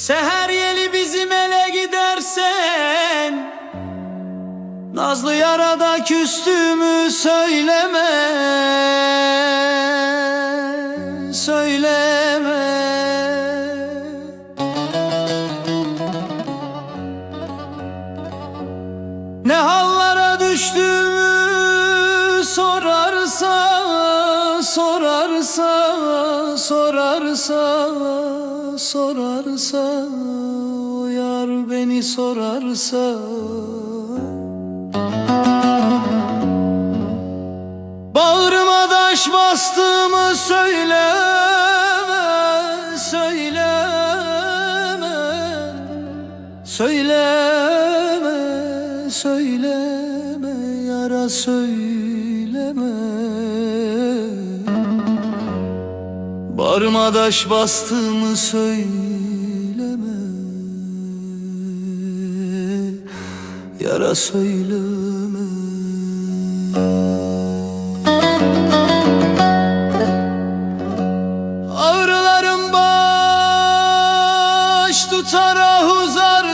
Seher yeli bizim ele gidersen Nazlı yarada küstüğümü söyleme Söyleme. Ne hallara düştüğümü sorarsa Sorarsa Sorarsa. Sorarsa Yar beni sorarsa. Bağrıma taş bastığımı söyleme Söyleme Söyleme Söyleme Yara söyleme Bağrıma taş bastığımı söyleme. Yara söyleme. Ağrılarım baş tutar ahuzardayım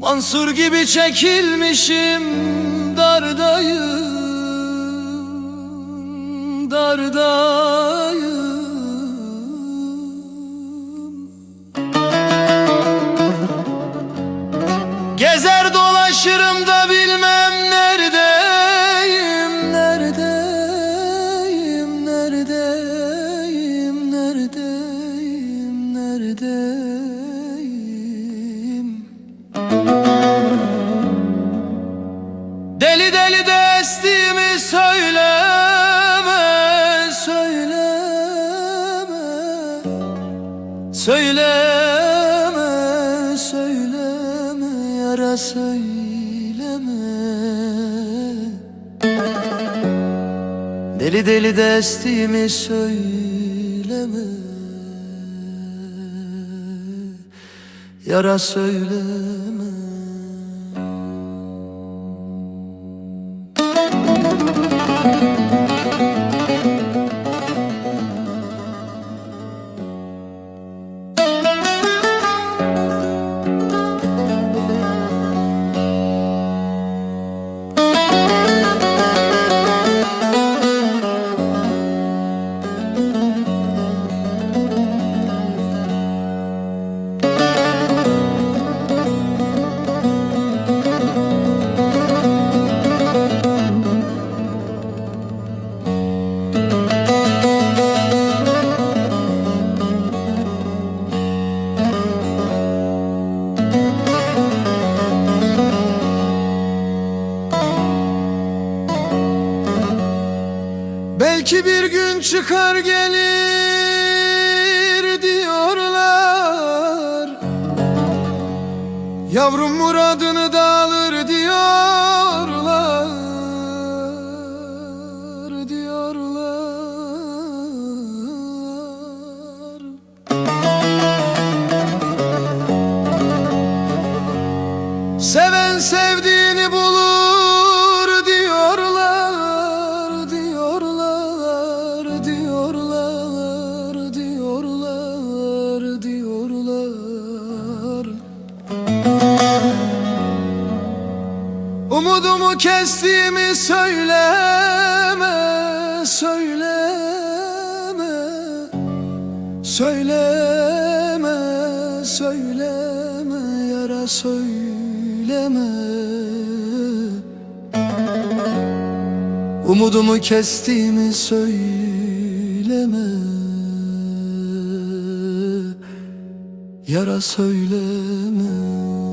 Mansur gibi çekilmişim dardayım Dardayım. Gezer dolaşırım da bilmem neredeyim Neredeyim, neredeyim, neredeyim, neredeyim. Deli deli de estiğimi yara söyleme. Deli deli de söyleme. Yara söyleme Belki bir gün çıkar gelir diyorlar. Yavrum muradını da alır diyorlar Diyorlar. Seven sevdiğini Umudumu kestiğimi söyleme, söyleme, söyleme, söyleme, yara söyleme. Umudumu kestiğimi söyleme Yara söyleme